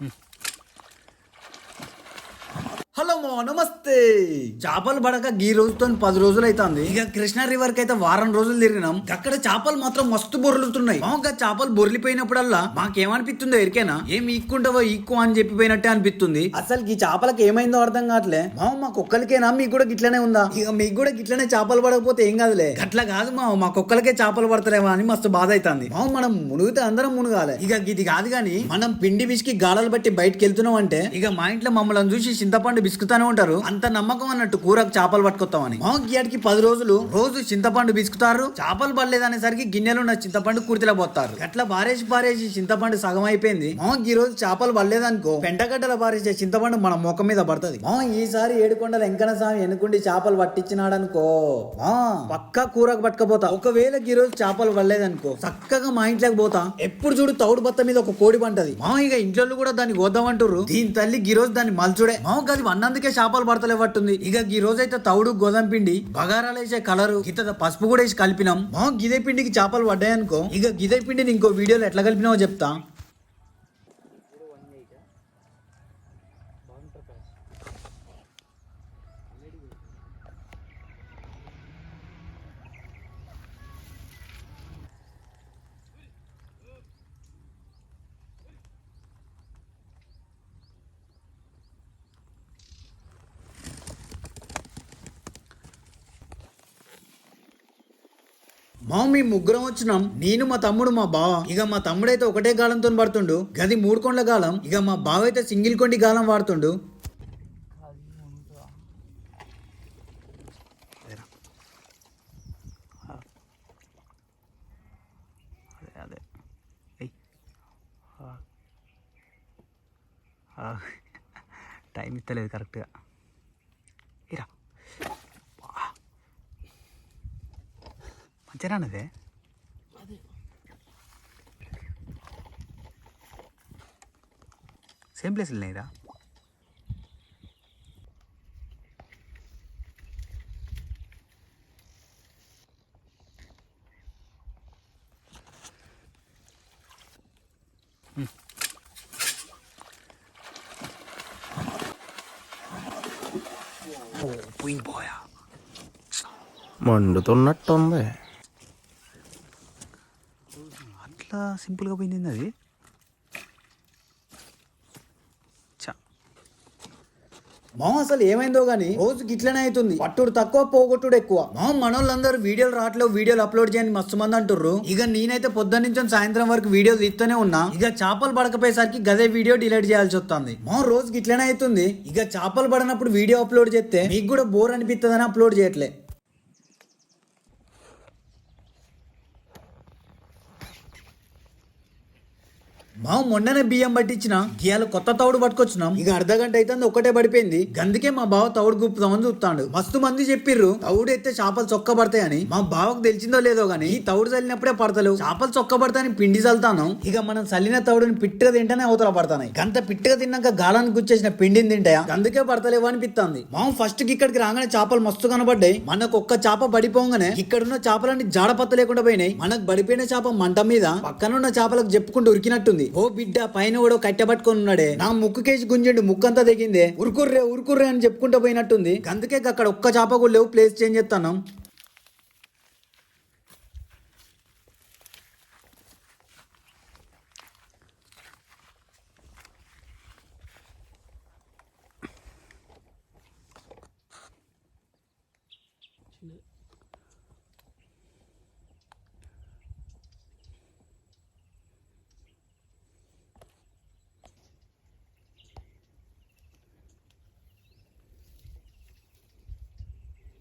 Mm. Hello మో నమస్తే. చేపలు పడక గీ రోజుతో పది రోజులు అవుతుంది ఇక కృష్ణా రివర్కి అయితే వారం రోజులు తిరిగినాం. అక్కడ చేపలు మాత్రం మస్తు బొర్లుతున్నాయి మామూలుగా చేపలు బొర్లిపోయినప్పుడల్లా మాకేమనిపిస్తుందో ఎరికేనా? ఏం ఈక్కుంటావో ఈక్కు అని చెప్పిపోయినట్టే అనిపిస్తుంది. అసలు ఈ చేపలకి ఏమైందో అర్థం కావట్లే. మామ మా కుక్కలకేనా? మీకు కూడా గిట్లనే ఉందా? ఇక మీకు కూడా గిట్లనే చేపలు పడకపోతే ఏం కాదులే. అట్లా కాదు మా మా కుక్కలకే చేపలు పడతారేమో అని మస్తు బాధ అవుతుంది మామ మనం మునిగితే అందరం మునగాలి. ఇక ఇది కాదు గాని మనం పిండి బిసికి గాలాలు బట్టి బయటకు వెళ్తున్నాం అంటే ఇక మా ఇంట్లో మమ్మల్ని చూసి చింతపండు పిసుకుతానే ఉంటారు. అంత నమ్మకం అన్నట్టు కూరకు చేపలు పట్టుకొస్తామని. మా గియాడికి పది రోజులు రోజు చింతపండు బిసుకుతారు. చేపలు పడలేదనేసరికి గిన్నెలు ఉన్న చింతపండు కుర్తిలో పోతారు అట్లా పారేసి పారేసి చింతపండు సగం అయిపోయింది మా ఈ రోజు చేపలు పడలేదనుకో పెంటగడ్డల పారేసే చింతపండు మన ముఖం మీద పడుతుంది. మా ఈసారి ఏడుకొండల వెంకన్న స్వామి ఎనుకుండి చేపలు పట్టించినాడనుకో మా పక్క కూరకు పట్టుకపోతా. ఒకవేళ ఈ రోజు చేపలు పడలేదనుకో చక్కగా మా ఇంట్లోకి పోతా. ఎప్పుడు చూడు తౌడు బత్త మీద ఒక కోడి పంటది. మా ఇక ఇంట్లో కూడా దాన్ని కోద్దామంటారు దీని తల్లి ఈ రోజు దాన్ని మల్చుడే. అది గది అన్నందుకే చేపలు పడతలేవట్టుంది ఇక ఈ రోజైతే తౌడు గోధుమ పిండి బగారాలు వేసే కలరు ఇతర పసుపు కూడా వేసి కలిపినాం. మా గిదే పిండికి చేపలు పడ్డాయనుకో ఇక గిదే పిండిని ఇంకో వీడియోలో ఎట్లా కలిపినావో చెప్తా. మా మీ ముగ్గురం వచ్చినాం. నేను మా తమ్ముడు మా బావ. ఇక మా తమ్ముడైతే ఒకటే గాలంతో పడుతుండు. గది మూడు కొండ్ల గాలం. ఇక మా బావ అయితే సింగిల్ కొండి గాలం వాడుతుండు. అదే అదే టైం ఇస్తలేదు కరెక్ట్గా. మంచిగా అన్నదే సేమ్ ప్లేస్ లేరా ఓ అట్లా సింపుల్గా పోయింది అది చా మా అసలు ఏమైందో గానీ రోజు గిట్లనే అవుతుంది. పట్టుడు తక్కువ పోగొట్టుడు ఎక్కువ. మా మనోళ్ళందరూ వీడియోలు రావట్లేవు వీడియోలు అప్లోడ్ చేయని మస్తు మంది అంటుర్రు. ఇక నేనైతే పొద్దున్న నుంచి సాయంత్రం వరకు వీడియోస్ ఇస్తూనే ఉన్నా. ఇక చేపలు పడకపోయేసరికి గదే వీడియో డిలీట్ చేయాల్సి వస్తుంది. మా రోజుకి ఇట్లనే అవుతుంది. ఇక చేపలు పడినప్పుడు వీడియో అప్లోడ్ చేస్తే మీకు కూడా బోర్ అనిపిస్తుందని అప్లోడ్ చేయట్లే. మా మొన్ననే బియ్యం పట్టించిన గియాలు కొత్త తౌడు పట్టుకొచ్చినాం. ఇక అర్ధ గంట అయితే ఒకటే పడిపోయింది. గందుకే మా బావ తౌడు గుప్పుదామని చూస్తాడు మస్తు మంది చెప్పిర్రు తౌడు ఎత్తే చేపలు చొక్క పడతాయని. మా బావకు తెలిసిందో లేదో గానీ ఈ తౌడు చల్లినప్పుడే పడతలేవు. చేపలు చొక్క పడతాయని పిండి చల్తాను ఇక మనం చల్లిన తౌడుని పిట్టగా తింటేనే అవతల పడతాయి గంట పిట్టగా తిన్నాక గాలానికి గుచ్చేసిన పిండిని తింటాయా? అందుకే పడతలేవు అనిపిస్తుంది మా ఫస్ట్కి ఇక్కడికి రాగానే చేపలు మస్తు కనబడ్డాయి. మనకు ఒక్క చేప పడిపోగానే ఇక్కడున్న చేపలన్నీ జాడపత్త లేకుండా పోయినాయి. మనకు పడిపోయిన చేప మంట మీద పక్కనున్న చేపలకు చెప్పుకుంటూ ఉరికినట్టుంది. ఓ బిడ్డ పైన కూడా కట్టపట్టుకొని ఉన్నాడే. నా ముక్కు కేసి గుంజండి ముక్కంతా దిగిందే ఉరుకుర్రే ఉరుకుర్రే అని చెప్పుకుంటూ పోయినట్టుంది. అందుకే అక్కడ ఒక్క చేప కూడా లేవు ప్లేస్ చేంజ్ చేస్తాను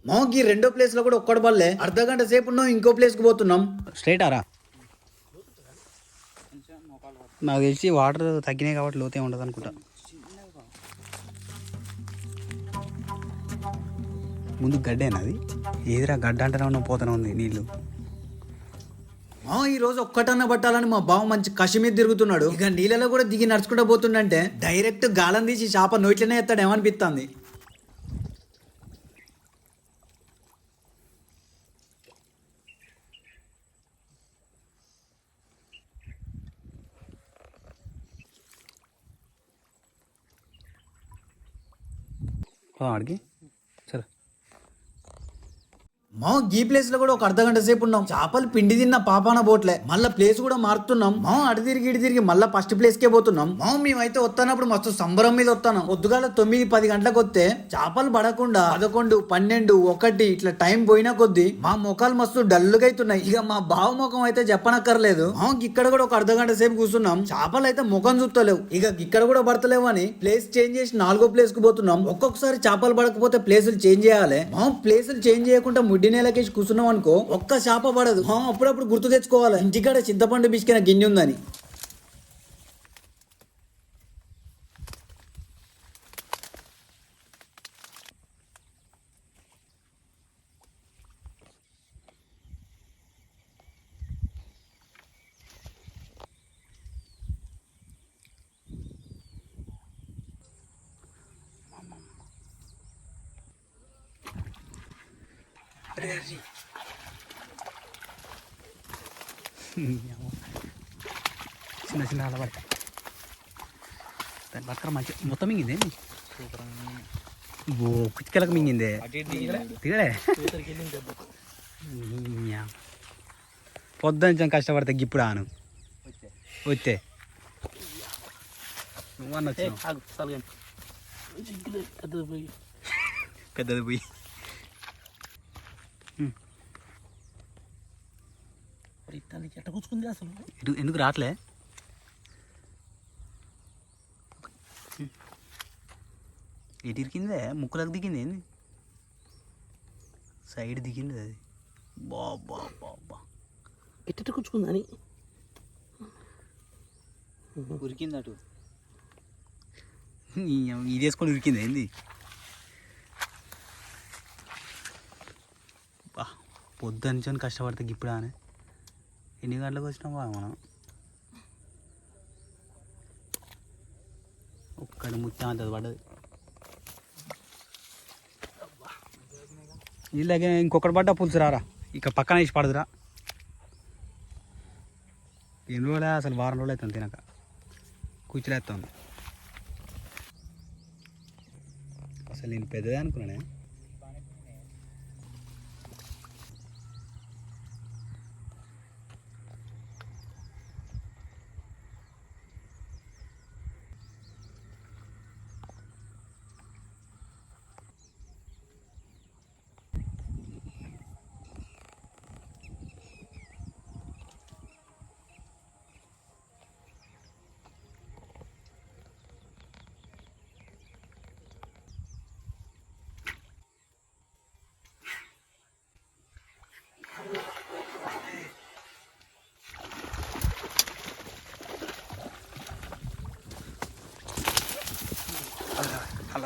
మాకి రెండో ప్లేస్లో కూడా ఒక్కడు పడలే అర్ధ గంట సేపు ఉన్నాం ఇంకో ప్లేస్కి పోతున్నాం. స్ట్రైట్ ఆరా? నాకు తెలిసి వాటర్ తగ్గినాయి కాబట్టి లోతే ఉండదు అనుకుంటా. ముందు గడ్డేనా అది? ఏదిరా గడ్డ అంటేనే ఉన్న పోతూనే ఉంది నీళ్ళు. మా ఈ రోజు ఒక్కటన్న పట్టాలని మా బావ మంచి కషి మీద తిరుగుతున్నాడు. ఇక నీళ్ళలో కూడా దిగి నడుచుకుంటూ పోతుండంటే డైరెక్ట్ గాలం తీసి చేప నోట్లోనే ఎత్తాడు ఏమనిపిస్తుంది पहाड़ की। మా ఈ ప్లేస్లో కూడా ఒక అర్ధ గంట సేపు ఉన్నాం. చేపలు పిండి తిన్న పాపాన బోట్లే మళ్ళీ ప్లేస్ కూడా మారుతున్నాం. మా అటు తిరిగి ఇటు తిరిగి మళ్ళీ ఫస్ట్ ప్లేస్ కే పోతున్నాం. మా మేమైతే వస్తానప్పుడు మస్తు సంబరం మీద వస్తాను పొద్దుగాల తొమ్మిది పది గంటలకు వస్తే చేపలు పడకుండా పదకొండు పన్నెండు ఒకటి ఇట్లా టైం పోయినా కొద్దీ మా ముఖాలు మస్తు డల్లుగా అవుతున్నాయి ఇక మా బావ ముఖం అయితే చెప్పనక్కర్లేదు. మా ఇక్కడ కూడా ఒక అర్ధ గంట సేపు కూర్చున్నాం. చేపలు అయితే ముఖం చూస్తలేవు ఇక ఇక్కడ కూడా పడతలేవు అని ప్లేస్ చేంజ్ చేసి నాలుగో ప్లేస్కు పోతున్నాం. ఒక్కొక్కసారి చేపలు పడకపోతే ప్లేసులు చేంజ్ చేయాలి. మా ప్లేసులు చేంజ్ చేయకుండా ముడ్డి నేలకేసి కూర్చున్నాం అనుకో ఒక్క చేప పడదు. అప్పుడప్పుడు గుర్తు తెచ్చుకోవాలి. ఇంటికాడ చింతపండు బిస్కిన గిన్నె ఉందని. చిన్న చిన్న అలవాటు. దాని పక్కన మంచి మొత్తం మింగింది ఓ కుచ్చికలకు మింగిందే. దిగలే. పొద్దున కష్టపడితే ఇప్పుడు ఆను. వచ్చే. నువ్వన్న పెద్దది పోయి. ఎట్ట కూర్చుకుంది అసలు? ఎందుకు రావట్లే? ఎటు ఇరికిందే ముక్కులకు దిగింది ఏంది? సైడ్ దిగింది అది. బా బా బా బా. ఎట్ట కూర్చుకుందని ఉరికింది అటు. ఇది వేసుకొని ఉరికింది ఏంది? బా పొద్దుంచని కష్టపడితే ఇప్పుడు అని? ఎన్ని గంటలకు వచ్చినాం బా మనం? ఒక్కడి ముత్యం అంత పడ్డది. ఇలాగే ఇంకొకటి పడ్డా పులుసు రారా? ఇక పక్కన వేసి పడదురా. ఎన్ని రోజులే అసలు వారం రోజులు అవుతుంది తినక. కూర్చులేస్తుంది అసలు నేను పెద్దదే అనుకున్నానే.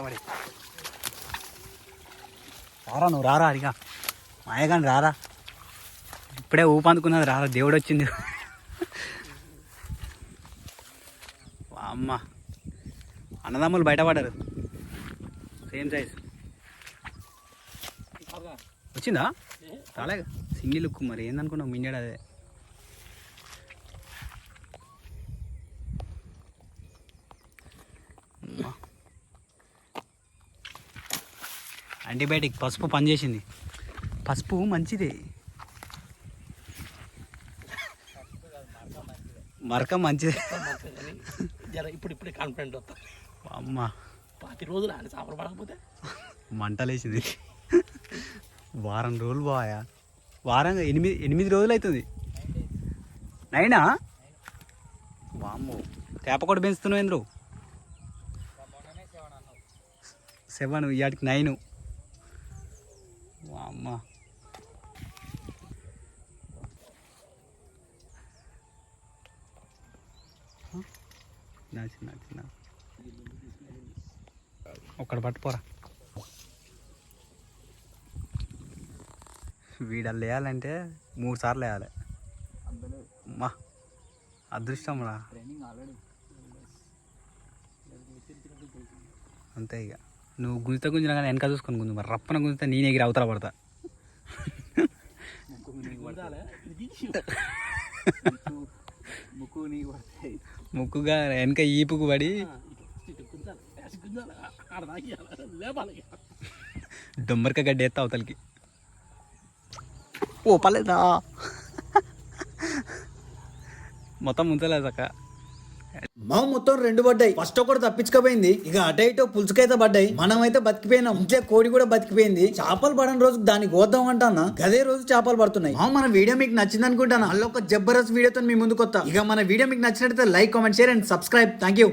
నిలబడి రారా నువ్వు రారా అడిగా. మాయగాని రారా. ఇప్పుడే ఊపందుకున్నది రారా దేవుడు వచ్చింది అమ్మ అన్నదమ్ములు బయటపడ్డారు. Same size. వచ్చిందా? రాలే. సింగిల్ లుక్ మరి ఏందనుకున్నావు మిండాడు అదే. యాంటీబయాటిక్ పసుపు పనిచేసింది. పసుపు మంచిదే. మరక మంచిదే. జర ఇప్పుడు ఇప్పుడే కాన్ఫిడెంట్ వస్తా అమ్మ. పాతి రోజులు ఆయన చేపలు పడకపోతే? మంటలేసింది. వారం రోజులు బాయా వారం ఎనిమిది ఎనిమిది రోజులు అవుతుంది. నైనా? వామ్మో. తేప కూడా పెంచుతున్నావు ఎందుకు సెవెన్ ఇవాటికి నైన్. అమ్మ చిన్న చిన్న ఒక్కడు పట్టుపోరా వీడల్లు వేయాలంటే మూడు సార్లు వేయాలి అమ్మా అదృష్టం రా. అంతే ఇక. నువ్వు గుంజితే గుంజినా కానీ వెనక చూసుకొని గుంజు మరి. రప్పన గుంజితే నేను ఎగిరి అవతల పడతా. ముక్కుగా వెనక ఈపుకు పడి. గుంజాలి డొమ్మరిక గడ్డి ఎత్తా అవతలకి. ఓ పలేదా మొత్తం ముంచలేదు అక్క మా మొత్తం రెండు పడ్డాయి. ఫస్ట్ ఒకటి తప్పించుకపోయింది. ఇక అటు ఇటు పులుసుకైతే పడ్డాయి. మనమైతే బతికిపోయినాం. ఇంట్లో కోడి కూడా బతికిపోయింది. చేపలు పడని రోజు దాన్ని కోద్దాం అంటానా? గదే రోజు చేపలు పడుతున్నాయి. మా మన వీడియో మీకు నచ్చింది అనుకుంటాను అల్లొక ఒక వీడియోతో మీ ముందుకు వస్తా ఇక మన వీడియో మీకు నచ్చినట్లయితే like comment share and subscribe. Thank you